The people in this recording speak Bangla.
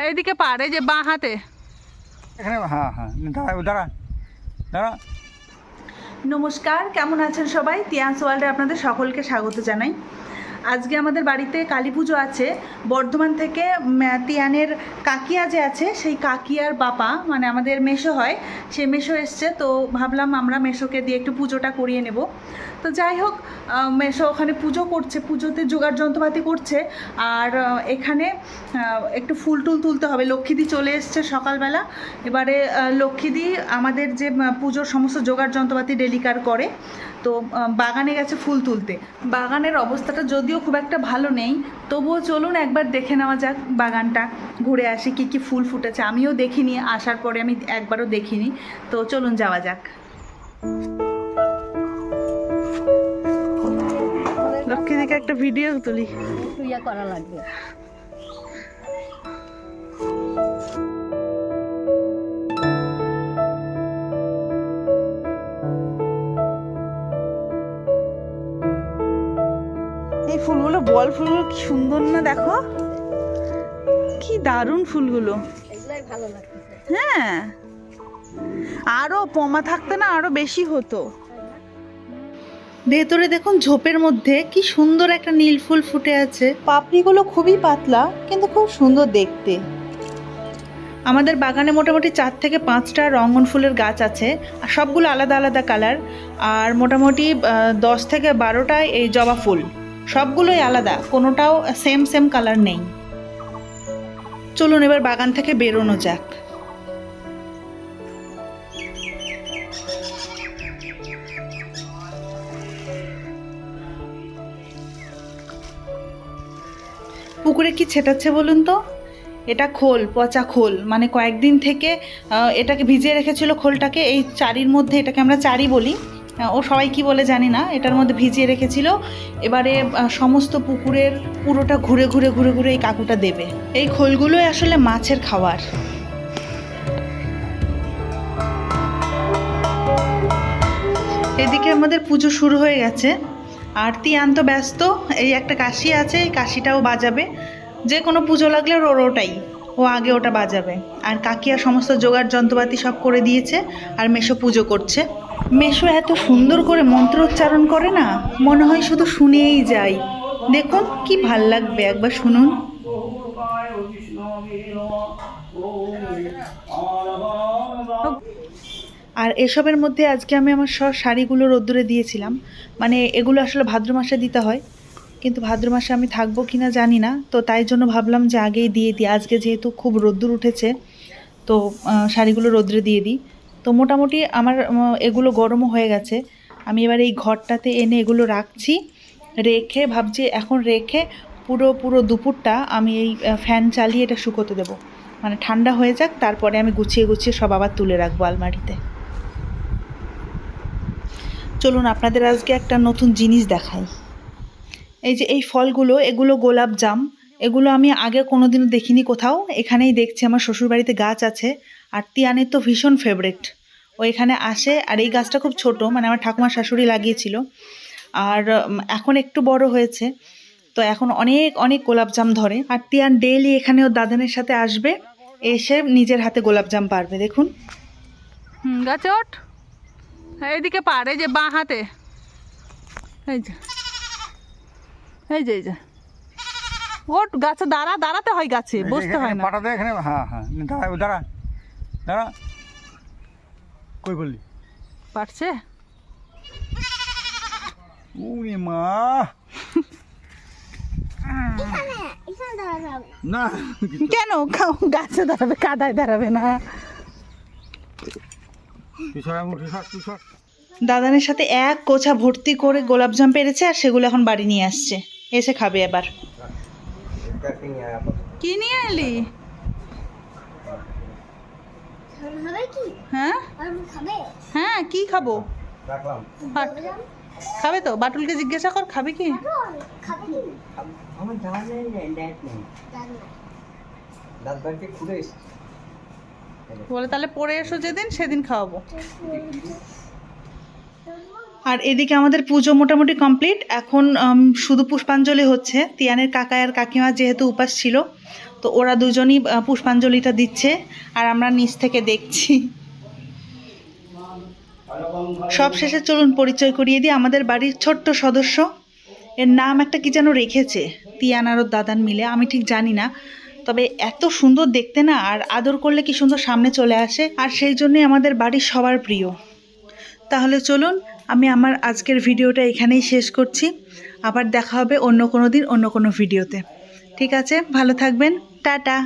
এইদিকে পারে যে বাঁ হাতে। এখানে হ্যাঁ হ্যাঁ দাঁড়া দাঁড়া দাঁড়া। নমস্কার, কেমন আছেন সবাই? তিয়ান্স ওয়ার্ল্ডে আপনাদের সকলকে স্বাগত জানাই। আজকে আমাদের বাড়িতে কালী পুজো আছে। বর্ধমান থেকে তিয়ানের কাকিয়া যে আছে। সেই কাকিয়ার বাপা মানে আমাদের মেশো হয়, সে মেশো এসছে। তো ভাবলাম আমরা মেশোকে দিয়ে একটু পুজোটা করিয়ে নেব। তো যাই হোক মেশো ওখানে পুজো করছে, পুজোতে জোগাড় যন্ত্রপাতি করছে। আর এখানে একটু ফুল টুল তুলতে হবে। লক্ষ্মীদি চলে এসছে সকালবেলা। এবারে লক্ষ্মীদি আমাদের যে পুজোর সমস্ত জোগাড় যন্ত্রপাতি ডেলিকার করে। তো বাগানে গেছে ফুল তুলতে। বাগানের অবস্থাটা যদিও খুব একটা ভালো নেই তবুও চলুন একবার দেখে নেওয়া যাক বাগানটা ঘুরে আসি কী কী ফুল ফুটেছে। আমিও দেখিনি আসার পরে আমি একবারও দেখিনি। তো চলুন যাওয়া যাক। লক্ষ্মী দিকে একটা ভিডিও তুলি। করা লাগবে। বল ফুলগুলো কি সুন্দর না দেখো? কি দারুণ ফুলগুলো। হ্যাঁ। আরও পমা থাকতে না আরও বেশি হতো। ভেতরে দেখুন ঝোপের মধ্যে কি সুন্দর একটা নীল ফুল ফুটে আছে। পাপড়িগুলো খুবই পাতলা কিন্তু খুব সুন্দর দেখতে। আমাদের বাগানে মোটামুটি চার থেকে পাঁচটা রঙ্গন ফুলের গাছ আছে আর সবগুলো আলাদা আলাদা কালার। আর মোটামুটি দশ থেকে বারোটায় এই জবা ফুল। সবগুলোই আলাদা, কোনোটাও সেম সেম কালার নেই। চলুন এবার বাগান থেকে বেরোনো যাক। পুকুরে কি ছেটাচ্ছে বলুন তো? এটা খোল, পচা খোল। মানে কয়েকদিন থেকে এটাকে ভিজিয়ে রেখেছিল খোলটাকে, এই চারির মধ্যে এটাকে আমরা চারি বলি। ও সবাই কি বলে জানি না, এটার মধ্যে ভিজিয়ে রেখেছিল। এবারে সমস্ত পুকুরের পুরোটা ঘুরে ঘুরে ঘুরে ঘুরে এই কাকুটা দেবে। এই খোলগুলোই আসলে মাছের খাবার এদিকে আমাদের পুজো শুরু হয়ে গেছে। আরতি আন্ত ব্যস্ত, এই একটা কাশি আছে, এই কাশিটাও বাজাবে। যে কোনো পুজো লাগলে ওর ওটাই, ও আগে ওটা বাজাবে। আর কাকিয়া সমস্ত জোগাড় যন্ত্রপাতি সব করে দিয়েছে, আর মেশো পুজো করছে। মেশো এত সুন্দর করে মন্ত্র উচ্চারণ করে না? মনে হয় শুধু শুনেই যাই। দেখুন, কি ভালো লাগবে একবার শুনুন। আর এসবের মধ্যে আজকে আমি আমার সব শাড়িগুলো রোদ্দুরে দিয়েছিলাম। মানে এগুলো আসলে ভাদ্র মাসে দিতে হয়। কিন্তু ভাদ্র মাসে আমি থাকব কি না জানি না। তো তাই জন্য ভাবলাম যে আগেই দিয়ে দিই। আজকে যেহেতু খুব রোদ্দুর উঠেছে, তো শাড়িগুলো রোদ্রে দিয়ে দিই। তো মোটামুটি আমার এগুলো গরমও হয়ে গেছে। আমি এবার এই ঘরটাতে এনে এগুলো রাখছি, রেখে ভাবছি এখন রেখে পুরো পুরো দুপুরটা আমি এই ফ্যান চালিয়ে এটা শুকোতে দেবো। মানে ঠান্ডা হয়ে যাক, তারপরে আমি গুছিয়ে গুছিয়ে সব আবার তুলে রাখব আলমারিতে। চলুন আপনাদের আজকে একটা নতুন জিনিস দেখাই। এই যে এই ফলগুলো, এগুলো গোলাপ জাম। এগুলো আমি আগে কোনোদিনও দেখিনি কোথাও। এখানেই দেখছি আমার শ্বশুরবাড়িতে গাছ আছে। আর তিয়ানের তো ভীষণ ফেভারেট ও এখানে আসে আর এই গাছটা খুব ছোট মানে আমার ঠাকুমা শাশুড়ি লাগিয়েছিল। আর এখন একটু বড় হয়েছে তো এখন অনেক অনেক গোলাপজাম ধরে। আর তিয়ান ডেইলি এখানে ওর দাদানের সাথে আসবে এসে নিজের হাতে গোলাপজাম পারবে দেখুন। হুম গাছে ওঠ। এইদিকে পারে যে বাঁ হাতে। এই যে এই যে এই যে। ওট গাছে দাঁড়া দাঁড়াতে হয় গাছে বসতে হয় না। এখানে হ্যাঁ হ্যাঁ দাঁড়া। দাঁড়া। কই বললি? পারছে? উনি মা। না কেন? গাছে দাঁড়াবে কাদায় দাঁড়াবে না। দাদানের সাথে এক কোছা ভর্তি করে গোলাপজাম পেরেছে আর সেগুলো এখন বাড়ি নিয়ে আসছে। এসে খাবে এবার। কি নিয়ে এলি? হ্যাঁ? হ্যাঁ কি খাব? খাবে তো? বাটুলকে জিজ্ঞাসা কর খাবে কি? বলে তাহলে পরে এসো যেদিন সেদিন খাওয়াবো। আর এদিকে আমাদের পুজো মোটামুটি কমপ্লিট। এখন শুধু পুষ্পাঞ্জলি হচ্ছে। তিয়ানের কাকা আর কাকিমা যেহেতু উপাস ছিল তো ওরা দুজনই পুষ্পাঞ্জলিটা দিচ্ছে আর আমরা নিচ থেকে দেখছি। সব শেষে চলুন পরিচয় করিয়ে দিই। আমাদের বাড়ির ছোট্ট সদস্য, এর নাম একটা কি যেন রেখেছে, তিয়ান আর ওর দাদান মিলে, আমি ঠিক জানি না। তবে এত সুন্দর দেখতে না, আর আদর করলে কি সুন্দর সামনে চলে আসে। আর সেই জন্যই আমাদের বাড়ির সবার প্রিয়। তাহলে চলুন, আমি আমার আজকের ভিডিওটা এখানেই শেষ করছি। আবার দেখা হবে অন্য কোনো দিন, অন্য কোনো ভিডিওতে। ঠিক আছে, ভালো থাকবেন। টাটা।